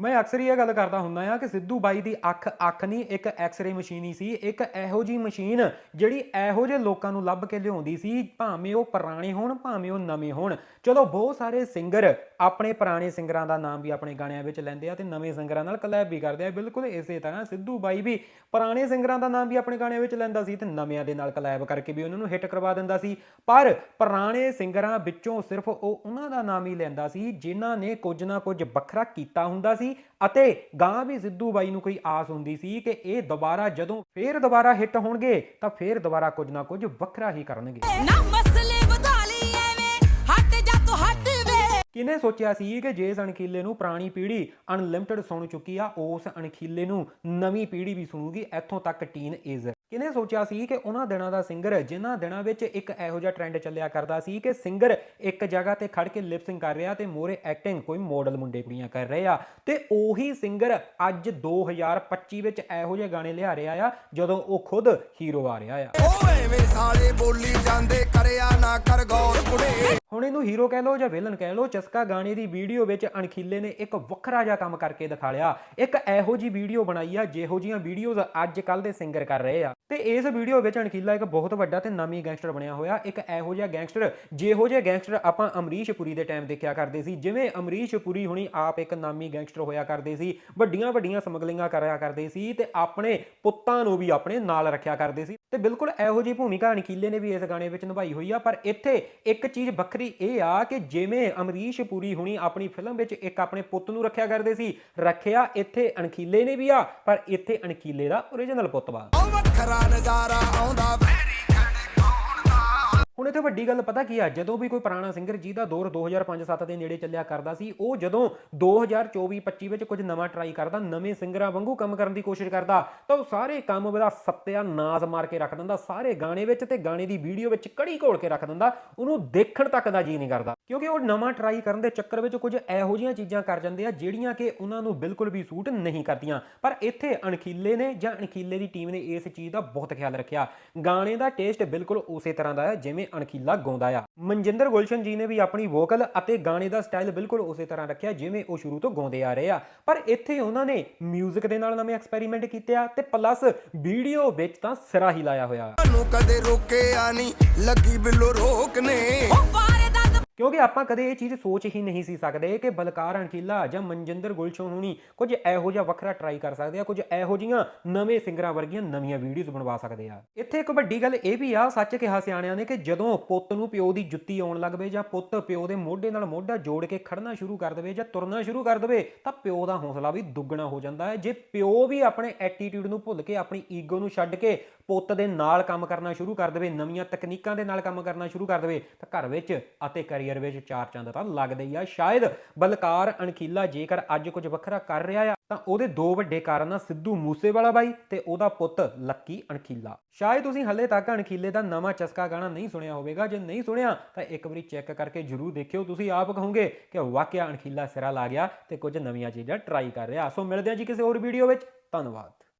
ਮੈਂ ਅਕਸਰ ਹੀ ਇਹ ਗੱਲ ਕਰਦਾ ਹੁੰਦਾ ਆ ਕਿ ਸਿੱਧੂ ਬਾਈ ਦੀ ਅੱਖ ਅੱਖ ਨਹੀਂ, ਇੱਕ ਐਕਸ-ਰੇ ਮਸ਼ੀਨ ਹੀ ਸੀ। ਇੱਕ ਇਹੋ ਜੀ ਮਸ਼ੀਨ ਜਿਹੜੀ ਇਹੋ ਜਿਹੇ ਲੋਕਾਂ ਨੂੰ ਲੱਭ ਕੇ ਲਿਆਉਂਦੀ ਸੀ, ਭਾਵੇਂ ਉਹ ਪੁਰਾਣੇ ਹੋਣ, ਭਾਵੇਂ ਉਹ ਨਵੇਂ ਹੋਣ। ਚਲੋ, ਬਹੁਤ ਸਾਰੇ ਸਿੰਗਰ ਆਪਣੇ ਪੁਰਾਣੇ ਸਿੰਗਰਾਂ ਦਾ ਨਾਮ ਵੀ ਆਪਣੇ ਗਾਣਿਆਂ ਵਿੱਚ ਲੈਂਦੇ ਆ ਤੇ ਨਵੇਂ ਸਿੰਗਰਾਂ ਨਾਲ ਕਲੈਬ ਵੀ ਕਰਦੇ ਆ। ਬਿਲਕੁਲ ਇਸੇ ਤਰ੍ਹਾਂ ਸਿੱਧੂ ਬਾਈ ਵੀ ਪੁਰਾਣੇ ਸਿੰਗਰਾਂ ਦਾ ਨਾਮ ਵੀ ਆਪਣੇ ਗਾਣਿਆਂ ਵਿੱਚ ਲੈਂਦਾ ਸੀ ਤੇ ਨਵਿਆਂ ਦੇ ਨਾਲ ਕਲੈਬ ਕਰਕੇ ਵੀ ਉਹਨਾਂ ਨੂੰ ਹਿੱਟ ਕਰਵਾ ਦਿੰਦਾ ਸੀ। ਪਰ ਪੁਰਾਣੇ ਸਿੰਗਰਾਂ ਵਿੱਚੋਂ ਸਿਰਫ ਉਹ ਉਹਨਾਂ ਦਾ ਨਾਮ ਹੀ ਲੈਂਦਾ ਸੀ ਜਿਨ੍ਹਾਂ ਨੇ ਕੁਝ ਨਾ ਕੁਝ ਵੱਖਰਾ ਕੀਤਾ ਹੁੰਦਾ ਸੀ। ਅਤੇ ਗਾਂ ਵੀ ਸਿੱਧੂ ਬਾਈ ਨੂੰ ਕੋਈ ਆਸ ਹੁੰਦੀ ਸੀ ਕਿ ਇਹ ਦੁਬਾਰਾ ਜਦੋਂ ਫੇਰ ਦੁਬਾਰਾ ਹਿੱਟ ਹੋਣਗੇ ਤਾਂ ਫੇਰ ਦੁਬਾਰਾ ਕੁਝ ਨਾ ਕੁਝ ਵੱਖਰਾ ਹੀ ਕਰਨਗੇ। ਨਾ ਮਸਲੇ ਵਧਾ ਲਈ ਐਵੇਂ ਹਟ ਜਾ ਤੂੰ ਹਟ ਵੇ। ਕਿਨੇ ਸੋਚਿਆ ਸੀ ਕਿ ਜੇ ਅਣਖੀਲੇ ਨੂੰ ਪੁਰਾਣੀ ਪੀੜ੍ਹੀ ਅਨਲਿਮਟਿਡ ਸੁਣ ਚੁੱਕੀ ਆ ਉਸ ਅਣਖੀਲੇ ਨੂੰ ਨਵੀਂ ਪੀੜ੍ਹੀ ਵੀ ਸੁਣੂਗੀ ਇੱਥੋਂ ਤੱਕ ਟੀਨ ਏਜ ਕਿਨੇ ਸੋਚਿਆ ਸੀ ਕਿ ਉਹਨਾਂ ਦਿਨਾਂ ਦਾ ਸਿੰਗਰ ਜਿਨ੍ਹਾਂ ਦਿਨਾਂ ਵਿੱਚ ਇੱਕ ਇਹੋ ਜਿਹਾ ਟ੍ਰੈਂਡ ਚੱਲਿਆ ਕਰਦਾ ਸੀ ਕਿ ਸਿੰਗਰ ਇੱਕ ਜਗ੍ਹਾ ਤੇ ਖੜ ਕੇ ਲਿਪਸਿੰਗ ਕਰ ਰਿਹਾ ਤੇ ਮੋਰੇ ਐਕਟਿੰਗ ਕੋਈ ਮਾਡਲ ਮੁੰਡੇ ਕੁੜੀਆਂ ਕਰ ਰਹੇ ਆ। ਤੇ ਉਹੀ ਸਿੰਗਰ ਅੱਜ 2025 ਵਿੱਚ ਇਹੋ ਜਿਹੇ ਗਾਣੇ ਲਿਆ ਰਿਹਾ ਆ, ਜਦੋਂ ਉਹ ਖੁਦ ਹੀਰੋ ਆ ਰਿਹਾ ਆ। ਉਹ ਐਵੇਂ ਸਾਲੇ ਬੋਲੀ ਜਾਂਦੇ, ਕਰਿਆ ਨਾ ਕਰ ਗੌਰ ਕੁੜੇ। ਹੁਣ ਇਹਨੂੰ ਹੀਰੋ ਕਹਿ ਲਓ ਜਾਂ ਵਿਲਨ ਕਹਿ ਲਓ, ਚਸਕਾ ਗਾਣੇ ਦੀ ਵੀਡੀਓ ਵਿੱਚ ਅਣਖੀਲੇ ਨੇ ਇੱਕ ਵੱਖਰਾ ਜਿਹਾ ਕੰਮ ਕਰਕੇ ਦਿਖਾ ਲਿਆ। ਇੱਕ ਇਹੋ ਜੀ ਵੀਡੀਓ ਬਣਾਈ ਆ, ਜਿਹੋ ਜੀਆਂ ਵੀਡੀਓਜ਼ ਅੱਜ ਕੱਲ ਦੇ ਸਿੰਗਰ ਕਰ ਰਹੇ ਆ। ਤੇ ਇਸ ਵੀਡੀਓ ਵਿੱਚ ਅਣਖੀਲਾ ਇੱਕ ਬਹੁਤ ਵੱਡਾ ਤੇ ਨਾਮੀ ਗੈਂਗਸਟਰ ਬਣਿਆ ਹੋਇਆ। ਇੱਕ ਇਹੋ ਜਿਹਾ ਗੈਂਗਸਟਰ ਜਿਹੋ ਜਿਹੇ ਗੈਂਗਸਟਰ ਆਪਾਂ ਅਮਰੀਸ਼ ਪੁਰੀ ਦੇ ਟਾਈਮ ਦੇਖਿਆ ਕਰਦੇ ਸੀ। ਜਿਵੇਂ ਅਮਰੀਸ਼ ਪੁਰੀ ਹੁਣੀ ਆਪ ਇੱਕ ਨਾਮੀ ਗੈਂਗਸਟਰ ਹੋਇਆ ਕਰਦੇ ਸੀ, ਵੱਡੀਆਂ ਵੱਡੀਆਂ ਸਮਗਲਿੰਗਾਂ ਕਰਿਆ ਕਰਦੇ ਸੀ ਤੇ ਆਪਣੇ ਪੁੱਤਾਂ ਨੂੰ ਵੀ ਆਪਣੇ ਨਾਲ ਰੱਖਿਆ ਕਰਦੇ ਸੀ। ਤੇ ਬਿਲਕੁਲ ਇਹੋ ਜੀ ਭੂਮਿਕਾ ਅਣਖੀਲੇ ਨੇ ਵੀ ਇਸ ਗਾਣੇ ਵਿੱਚ ਨਿਭਾਈ ਹੋਈ ਆ, ਪਰ ਇੱਥੇ ਇੱਕ ਚੀਜ਼ ਵੱਖਰੀ ਇਹ ਆ ਕਿ ਜਿਵੇਂ ਅਮਰੀਸ਼ ਪੁਰੀ ਹੁਣੀ ਆਪਣੀ ਫਿਲਮ ਵਿੱਚ ਇੱਕ ਆਪਣੇ ਪੁੱਤ ਨੂੰ ਰੱਖਿਆ ਕਰਦੇ ਸੀ, ਰੱਖਿਆ ਇੱਥੇ ਅਣਖੀਲੇ ਨੇ ਵੀ ਆ, ਪਰ ਇੱਥੇ ਅਣਖੀਲੇ ਦਾ ਓਰੀਜਨਲ ਪੁੱਤ ਵਾ। ਉਹ ਵੱਖਰਾ ਨਜ਼ਾਰਾ, ਆਉਂਦਾ ਹੁਣ ਇੱਥੇ ਵੱਡੀ ਗੱਲ ਪਤਾ ਕੀ ਆ, ਜਦੋਂ ਵੀ ਕੋਈ ਪੁਰਾਣਾ ਸਿੰਗਰ ਜਿਹਦਾ ਦੌਰ 2005-7 ਦੇ ਨੇੜੇ ਚੱਲਿਆ ਕਰਦਾ ਸੀ, ਉਹ ਜਦੋਂ 2024-25 ਵਿੱਚ ਕੁਝ ਨਵਾਂ ਟਰਾਈ ਕਰਦਾ, ਨਵੇਂ ਸਿੰਗਰਾਂ ਵਾਂਗੂ ਕੰਮ ਕਰਨ ਦੀ ਕੋਸ਼ਿਸ਼ ਕਰਦਾ, ਤਾਂ ਉਹ ਸਾਰੇ ਕੰਮ ਉਹਦਾ ਸੱਤਿਆ ਨਾਜ਼ ਮਾਰ ਕੇ ਰੱਖ ਦਿੰਦਾ, ਸਾਰੇ ਗਾਣੇ ਵਿੱਚ ਤੇ ਗਾਣੇ ਦੀ ਵੀਡੀਓ ਵਿੱਚ ਕੜੀ ਘੋਲ ਕੇ ਰੱਖ ਦਿੰਦਾ, ਉਹਨੂੰ ਦੇਖਣ ਤੱਕ ਦਾ ਜੀ ਨਹੀਂ ਕਰਦਾ। ਕਿਉਂਕਿ ਉਹ ਨਵਾਂ ਟਰਾਈ ਕਰਨ ਦੇ ਚੱਕਰ ਵਿੱਚ ਕੁਝ ਇਹੋ ਜਿਹੀਆਂ ਚੀਜ਼ਾਂ ਕਰ ਜਾਂਦੇ ਆ ਜਿਹੜੀਆਂ ਕਿ ਉਹਨਾਂ ਨੂੰ ਬਿਲਕੁਲ ਵੀ ਸੂਟ ਨਹੀਂ ਕਰਦੀਆਂ। ਪਰ ਇੱਥੇ ਅਣਖੀਲੇ ਨੇ ਜਾਂ ਅਣਖੀਲੇ ਦੀ ਟੀਮ ਨੇ ਇਸ ਚੀਜ਼ ਦਾ ਬਹੁਤ ਖਿਆਲ ਰੱਖਿਆ। ਗਾਣੇ ਦਾ ਟੇਸਟ ਬਿਲਕੁਲ ਉਸੇ ਤਰ੍ਹਾਂ ਦਾ ਹੈ ਜਿਵੇਂ ਅਣਖੀਲਾ ਗਾਉਂਦਾ ਆ। ਮਨਜਿੰਦਰ ਗੁਲਸ਼ਨ ਜੀ ਨੇ ਵੀ ਆਪਣੀ ਵੋਕਲ ਅਤੇ ਗਾਣੇ ਦਾ ਸਟਾਈਲ ਬਿਲਕੁਲ ਉਸੇ ਤਰ੍ਹਾਂ ਰੱਖਿਆ ਜਿਵੇਂ ਉਹ ਸ਼ੁਰੂ ਤੋਂ ਗਾਉਂਦੇ ਆ ਰਹੇ ਆ। ਪਰ ਇੱਥੇ ਉਹਨਾਂ ਨੇ 뮤직 ਦੇ ਨਾਲ ਨਵੇਂ ਐਕਸਪੈਰੀਮੈਂਟ ਕੀਤੇ ਆ ਤੇ ਪਲੱਸ ਵੀਡੀਓ ਵਿੱਚ ਤਾਂ ਸਿਰਾ ਹੀ ਲਾਇਆ ਹੋਇਆ। ਨੂੰ ਕਦੇ ਰੋਕਿਆ ਨਹੀਂ ਲੱਗੀ ਬਿੱਲੋ ਰੋਕਨੇ ਉਹ ਵਾਰੇ ਦਾ ਕਿਉਂਕਿ ਆਪਾਂ ਕਦੇ ਇਹ ਚੀਜ਼ ਸੋਚ ਹੀ ਨਹੀਂ ਸੀ ਸਕਦੇ ਕਿ ਬਲਕਾਰ ਅਣਖੀਲਾ ਜਾਂ ਮਨਜਿੰਦਰ ਗੁਲਸ਼ਨ ਹੁਣੀ ਕੁਝ ਇਹੋ ਜਿਹਾ ਵੱਖਰਾ ਟਰਾਈ ਕਰ ਸਕਦੇ ਆ, ਕੁਝ ਇਹੋ ਜੀਆਂ ਨਵੇਂ ਸਿੰਗਰਾਂ ਵਰਗੀਆਂ ਨਵੀਆਂ ਵੀਡੀਓਜ਼ ਬਣਵਾ ਸਕਦੇ ਆ। ਇੱਥੇ ਇੱਕ ਵੱਡੀ ਗੱਲ ਇਹ ਵੀ ਆ, ਸੱਚ ਕਿਹਾ ਸਿਆਣਿਆਂ ਨੇ ਕਿ ਜਦੋਂ ਪੁੱਤ ਨੂੰ ਪਿਓ ਦੀ ਜੁੱਤੀ ਆਉਣ ਲੱਗ ਪਏ ਜਾਂ ਪੁੱਤ ਪਿਓ ਦੇ ਮੋਢੇ ਨਾਲ ਮੋਢਾ ਜੋੜ ਕੇ ਖੜਨਾ ਸ਼ੁਰੂ ਕਰ ਦੇਵੇ ਜਾਂ ਤੁਰਨਾ ਸ਼ੁਰੂ ਕਰ ਦੇਵੇ, ਤਾਂ ਪਿਓ ਦਾ ਹੌਸਲਾ ਵੀ ਦੁੱਗਣਾ ਹੋ ਜਾਂਦਾ ਹੈ। ਜੇ ਪਿਓ ਵੀ ਆਪਣੇ ਐਟੀਟਿਊਡ ਨੂੰ ਭੁੱਲ ਕੇ, ਆਪਣੀ ਈਗੋ ਨੂੰ ਛੱਡ ਕੇ ਪੁੱਤ ਦੇ ਨਾਲ ਕੰਮ ਕਰਨਾ ਸ਼ੁਰੂ ਕਰ ਦੇਵੇ, ਨਵੀਆਂ ਤਕਨੀਕਾਂ ਦੇ ਨਾਲ ਕੰਮ ਕਰਨਾ ਸ਼ੁਰੂ ਕਰ ਦੇਵੇ, ਤਾਂ ਘਰ ਵਿੱਚ ਅਤੇ ਕੈਰੀਅਰ ਵਿੱਚ ਚਾਰ ਚੰਦ ਤਾਂ ਲੱਗਦੇ ਹੀ ਆ। ਸ਼ਾਇਦ ਬਲਕਾਰ ਅਣਖੀਲਾ ਜੇਕਰ ਅੱਜ ਕੁਝ ਵੱਖਰਾ ਕਰ ਰਿਹਾ ਆ, ਤਾਂ ਉਹਦੇ ਦੋ ਵੱਡੇ ਕਾਰਨ ਆ, ਸਿੱਧੂ ਮੂਸੇਵਾਲਾ ਬਾਈ ਤੇ ਉਹਦਾ ਪੁੱਤ ਲੱਕੀ ਅਣਖੀਲਾ। ਸ਼ਾਇਦ ਤੁਸੀਂ ਹੱਲੇ ਤੱਕ ਅਣਖੀਲੇ ਦਾ ਨਵਾਂ ਚਸਕਾ ਗਾਣਾ ਨਹੀਂ ਸੁਣਿਆ ਹੋਵੇਗਾ। ਜੇ ਨਹੀਂ ਸੁਣਿਆ, ਤਾਂ ਇੱਕ ਵਾਰੀ ਚੈੱਕ ਕਰਕੇ ਜਰੂਰ ਦੇਖਿਓ। ਤੁਸੀਂ ਆਪ ਕਹੋਗੇ ਕਿ ਵਾਕਿਆ ਅਣਖੀਲਾ ਸਿਰਾ ਲਾ ਗਿਆ ਤੇ ਕੁਝ ਨਵੀਆਂ ਚੀਜ਼ਾਂ ਟਰਾਈ ਕਰ ਰਿਹਾ। ਸੋ ਮਿਲਦੇ ਹਾਂ ਜੀ ਕਿਸੇ ਹੋਰ ਵੀਡੀਓ ਵਿੱਚ। ਧੰਨਵਾਦ।